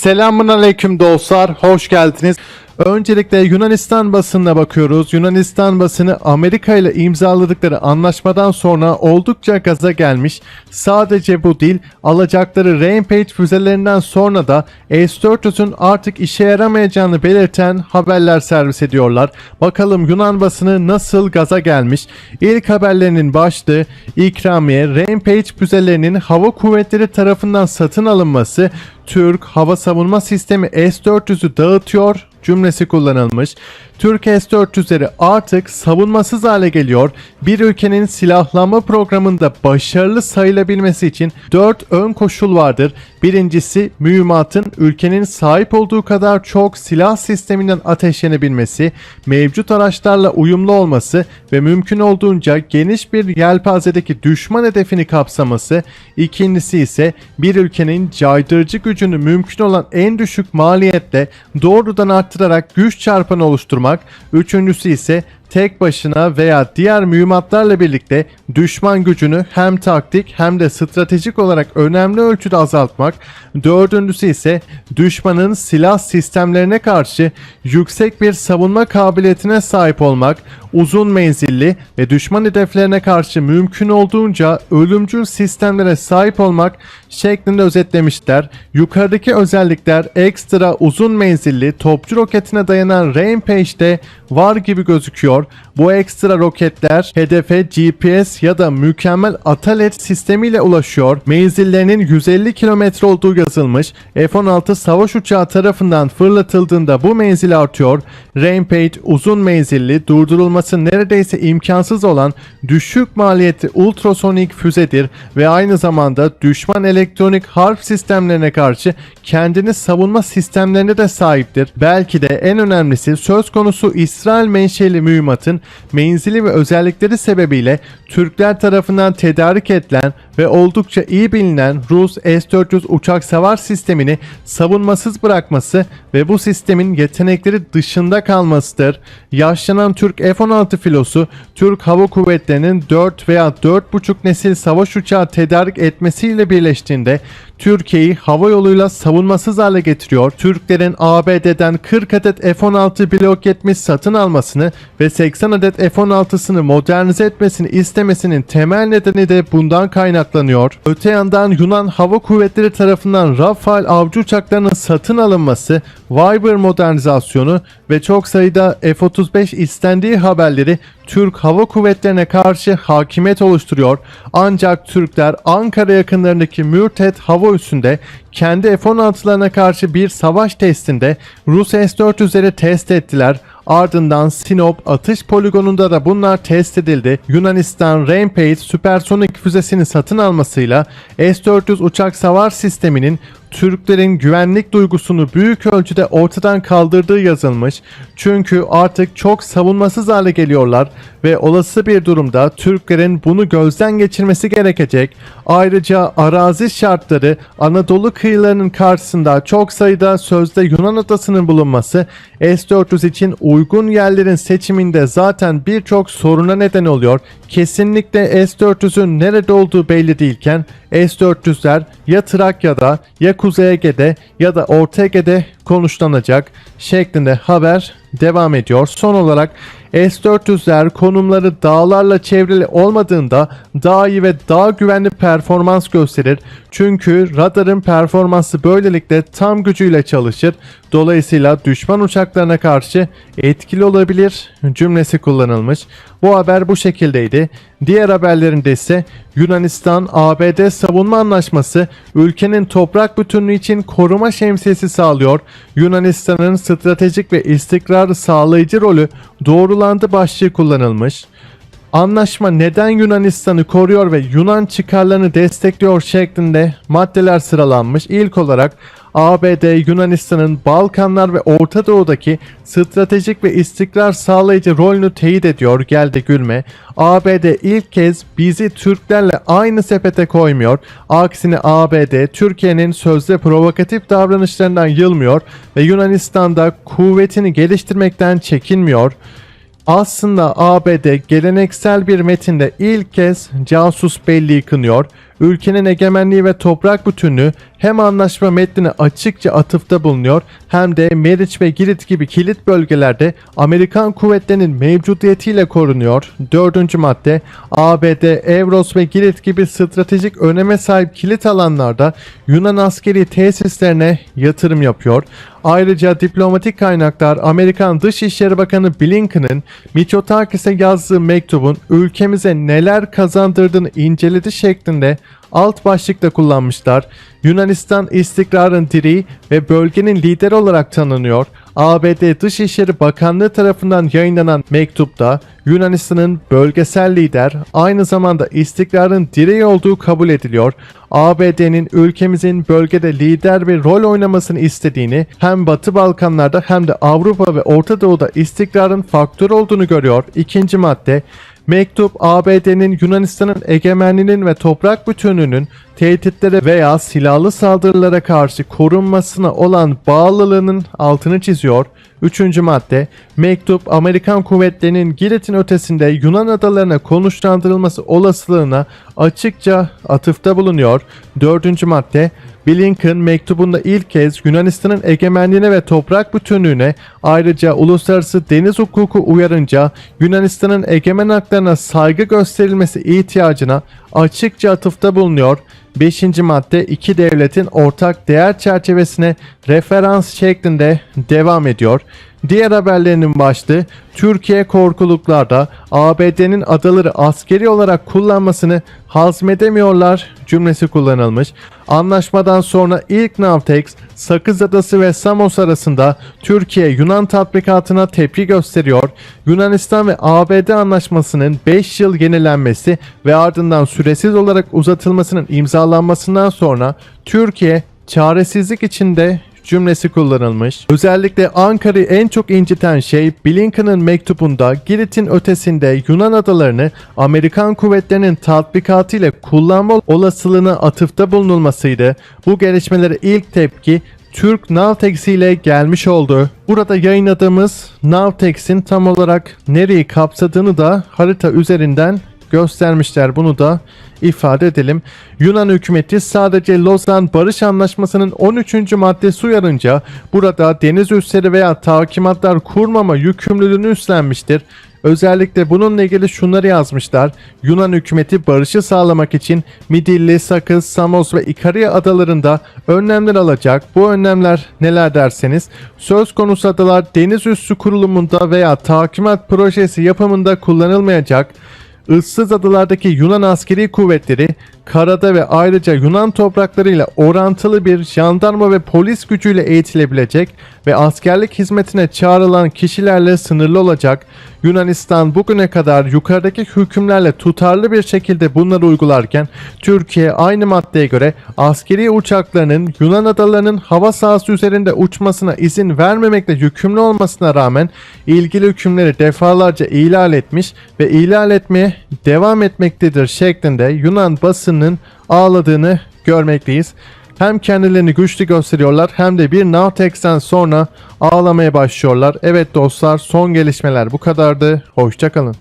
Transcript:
Selamun aleyküm dostlar, hoş geldiniz. Öncelikle Yunanistan basınına bakıyoruz. Yunanistan basını Amerika ile imzaladıkları anlaşmadan sonra oldukça gaza gelmiş. Sadece bu değil, alacakları Rampage füzelerinden sonra da S-400'ün artık işe yaramayacağını belirten haberler servis ediyorlar. Bakalım Yunan basını nasıl gaza gelmiş? İlk haberlerinin başlığı ikramiye Rampage füzelerinin hava kuvvetleri tarafından satın alınması Türk hava savunma sistemi S-400'ü dağıtıyor cümlesi kullanılmış. Türk S-400'leri artık savunmasız hale geliyor. Bir ülkenin silahlanma programında başarılı sayılabilmesi için 4 ön koşul vardır. Birincisi mühimmatın ülkenin sahip olduğu kadar çok silah sisteminden ateşlenebilmesi, mevcut araçlarla uyumlu olması ve mümkün olduğunca geniş bir yelpazedeki düşman hedefini kapsaması. İkincisi ise bir ülkenin caydırıcı gücünü mümkün olan en düşük maliyetle doğrudan arttırarak güç çarpanı oluşturmak. Üçüncüsü ise tek başına veya diğer mühimmatlarla birlikte düşman gücünü hem taktik hem de stratejik olarak önemli ölçüde azaltmak. Dördüncüsü ise düşmanın silah sistemlerine karşı yüksek bir savunma kabiliyetine sahip olmak, uzun menzilli ve düşman hedeflerine karşı mümkün olduğunca ölümcül sistemlere sahip olmak şeklinde özetlemişler. Yukarıdaki özellikler ekstra uzun menzilli topçu roketine dayanan Rampage'de var gibi gözüküyor. Bu ekstra roketler hedefe GPS ya da mükemmel atalet sistemiyle ulaşıyor. Menzillerinin 150 kilometre olduğu yazılmış. F-16 savaş uçağı tarafından fırlatıldığında bu menzil artıyor. Rampage uzun menzilli, durdurulması neredeyse imkansız olan düşük maliyetli ultrasonik füzedir ve aynı zamanda düşman elektronik harp sistemlerine karşı kendini savunma sistemlerine de sahiptir. Belki de en önemlisi söz konusu İsrail menşeli mühimmatın menzili ve özellikleri sebebiyle Türkler tarafından tedarik edilen ve oldukça iyi bilinen Rus S-400 uçak savar sistemini savunmasız bırakması ve bu sistemin yetenekleri dışında kalmasıdır. Yaşlanan Türk F-16 filosu Türk Hava Kuvvetleri'nin 4 veya 4,5 nesil savaş uçağı tedarik etmesiyle birleştiğinde Türkiye'yi hava yoluyla savunmasız hale getiriyor. Türklerin ABD'den 40 adet F-16 Block 70 satın almasını ve 80 adet F-16'sını modernize etmesini istemesinin temel nedeni de bundan kaynaklanıyor. Öte yandan Yunan Hava Kuvvetleri tarafından Rafale avcı uçaklarının satın alınması, Viber modernizasyonu ve çok sayıda F-35 istendiği haberleri Türk Hava Kuvvetlerine karşı hakimiyet oluşturuyor. Ancak Türkler Ankara yakınlarındaki Mürtet hava üssünde kendi F-16'larına karşı bir savaş testinde Rus S-400'leri test ettiler. Ardından Sinop atış poligonunda da bunlar test edildi. Yunanistan Rampage süpersonik füzesini satın almasıyla S-400 uçak savar sisteminin Türklerin güvenlik duygusunu büyük ölçüde ortadan kaldırdığı yazılmış. Çünkü artık çok savunmasız hale geliyorlar ve olası bir durumda Türklerin bunu gözden geçirmesi gerekecek. Ayrıca arazi şartları Anadolu kıyılarının karşısında çok sayıda sözde Yunan adasının bulunması S-400 için uygun yerlerin seçiminde zaten birçok soruna neden oluyor. Kesinlikle S-400'ün nerede olduğu belli değilken S-400'ler ya Trakya'da ya Kuzey Ege'de ya da Orta Ege'de konuşlanacak şeklinde haber devam ediyor. Son olarak S-400'ler konumları dağlarla çevrili olmadığında daha iyi ve daha güvenli performans gösterir. Çünkü radarın performansı böylelikle tam gücüyle çalışır. Dolayısıyla düşman uçaklarına karşı etkili olabilir cümlesi kullanılmış. Bu haber bu şekildeydi. Diğer haberlerinde ise Yunanistan-ABD savunma anlaşması ülkenin toprak bütünlüğü için koruma şemsiyesi sağlıyor. Yunanistan'ın stratejik ve istikrarı sağlayıcı rolü doğrulandı başlığı kullanılmış. Anlaşma neden Yunanistan'ı koruyor ve Yunan çıkarlarını destekliyor şeklinde maddeler sıralanmış. İlk olarak ABD Yunanistan'ın Balkanlar ve Orta Doğu'daki stratejik ve istikrar sağlayıcı rolünü teyit ediyor geldi gülme. ABD ilk kez bizi Türklerle aynı sepete koymuyor. Aksine ABD Türkiye'nin sözde provokatif davranışlarından yılmıyor ve Yunanistan'da kuvvetini geliştirmekten çekinmiyor. Aslında ABD geleneksel bir metinde ilk kez casus belliği kınıyor. Ülkenin egemenliği ve toprak bütünlüğü hem anlaşma metnine açıkça atıfta bulunuyor hem de Meriç ve Girit gibi kilit bölgelerde Amerikan kuvvetlerinin mevcudiyetiyle korunuyor. Dördüncü madde ABD, Evros ve Girit gibi stratejik öneme sahip kilit alanlarda Yunan askeri tesislerine yatırım yapıyor. Ayrıca diplomatik kaynaklar Amerikan Dışişleri Bakanı Blinken'ın Mitsotakis'e yazdığı mektubun ülkemize neler kazandırdığını inceledi şeklinde alt başlıkta kullanmışlar. Yunanistan istikrarın direği ve bölgenin lideri olarak tanınıyor. ABD Dışişleri Bakanlığı tarafından yayınlanan mektupta Yunanistan'ın bölgesel lider aynı zamanda istikrarın direği olduğu kabul ediliyor. ABD'nin ülkemizin bölgede lider bir rol oynamasını istediğini hem Batı Balkanlarda hem de Avrupa ve Orta Doğu'da istikrarın faktör olduğunu görüyor. İkinci madde Mektup ABD'nin Yunanistan'ın egemenliğinin ve toprak bütünlüğünün tehditlere veya silahlı saldırılara karşı korunmasına olan bağlılığının altını çiziyor. Üçüncü madde mektup Amerikan kuvvetlerinin Girit'in ötesinde Yunan adalarına konuşlandırılması olasılığına açıkça atıfta bulunuyor. Dördüncü madde Blinken mektubunda ilk kez Yunanistan'ın egemenliğine ve toprak bütünlüğüne ayrıca uluslararası deniz hukuku uyarınca Yunanistan'ın egemen haklarına saygı gösterilmesi ihtiyacına açıkça atıfta bulunuyor. 5. madde iki devletin ortak değer çerçevesine referans şeklinde devam ediyor. Diğer haberlerinin başlığı Türkiye korkuluklarda ABD'nin adaları askeri olarak kullanmasını hazmedemiyorlar cümlesi kullanılmış. Anlaşmadan sonra ilk Navtex, Sakız Adası ve Samos arasında Türkiye-Yunan tatbikatına tepki gösteriyor. Yunanistan ve ABD anlaşmasının 5 yıl yenilenmesi ve ardından süresiz olarak uzatılmasının imzalanmasından sonra Türkiye çaresizlik içinde cümlesi kullanılmış. Özellikle Ankara'yı en çok inciten şey Blinken'ın mektubunda Girit'in ötesinde Yunan adalarını Amerikan kuvvetlerinin tatbikatı ile kullanma olasılığına atıfta bulunulmasıydı. Bu gelişmelere ilk tepki Türk Navtex ile gelmiş oldu. Burada yayınladığımız Navtex'in tam olarak nereyi kapsadığını da harita üzerinden göstermişler. Bunu da ifade edelim. Yunan hükümeti sadece Lozan Barış Anlaşması'nın 13. maddesi uyarınca burada deniz üsleri veya takimatlar kurmama yükümlülüğünü üstlenmiştir. Özellikle bununla ilgili şunları yazmışlar. Yunan hükümeti barışı sağlamak için Midilli, Sakız, Samos ve İkarya adalarında önlemler alacak. Bu önlemler neler derseniz söz konusu adalar deniz üssü kurulumunda veya takimat projesi yapımında kullanılmayacak. Issız adalardaki Yunan askeri kuvvetleri karada ve ayrıca Yunan topraklarıyla orantılı bir jandarma ve polis gücüyle eğitilebilecek ve askerlik hizmetine çağrılan kişilerle sınırlı olacak. Yunanistan bugüne kadar yukarıdaki hükümlerle tutarlı bir şekilde bunları uygularken Türkiye aynı maddeye göre askeri uçaklarının Yunan adalarının hava sahası üzerinde uçmasına izin vermemekle yükümlü olmasına rağmen ilgili hükümleri defalarca ihlal etmiş ve ihlal etmeye devam etmektedir şeklinde Yunan basının ağladığını görmekteyiz. Hem kendilerini güçlü gösteriyorlar hem de bir Navtex'ten sonra ağlamaya başlıyorlar. Evet dostlar son gelişmeler bu kadardı. Hoşçakalın.